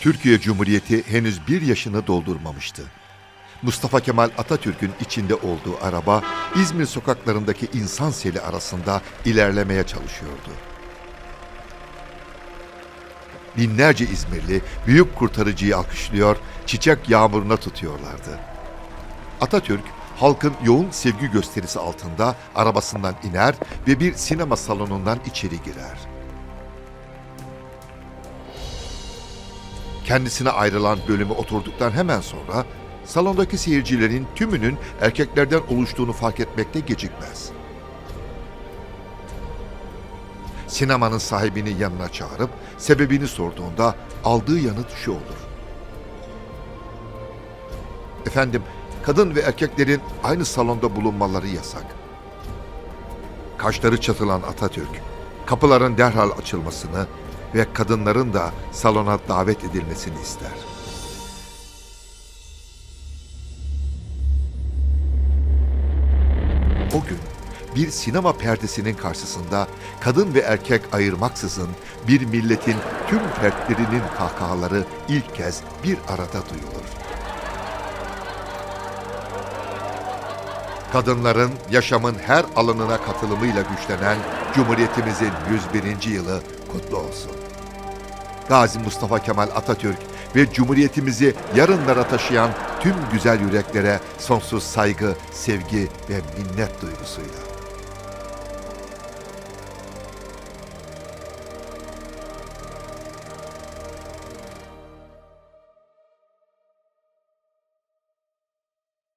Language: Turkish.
Türkiye Cumhuriyeti henüz bir yaşını doldurmamıştı. Mustafa Kemal Atatürk'ün içinde olduğu araba İzmir sokaklarındaki insan seli arasında ilerlemeye çalışıyordu. Binlerce İzmirli büyük kurtarıcıyı alkışlıyor, çiçek yağmuruna tutuyorlardı. Atatürk halkın yoğun sevgi gösterisi altında arabasından iner ve bir sinema salonundan içeri girer. Kendisine ayrılan bölüme oturduktan hemen sonra salondaki seyircilerin tümünün erkeklerden oluştuğunu fark etmekte gecikmez. Sinemanın sahibini yanına çağırıp sebebini sorduğunda aldığı yanıt şu olur. Efendim, kadın ve erkeklerin aynı salonda bulunmaları yasak. Kaşları çatılan Atatürk, kapıların derhal açılmasını ve kadınların da salona davet edilmesini ister. O gün bir sinema perdesinin karşısında kadın ve erkek ayırmaksızın bir milletin tüm fertlerinin kahkahaları ilk kez bir arada duyulur. Kadınların yaşamın her alanına katılımıyla güçlenen Cumhuriyetimizin 101. yılı kutlu olsun. Gazi Mustafa Kemal Atatürk ve Cumhuriyetimizi yarınlara taşıyan tüm güzel yüreklere sonsuz saygı, sevgi ve minnet duygusuyla.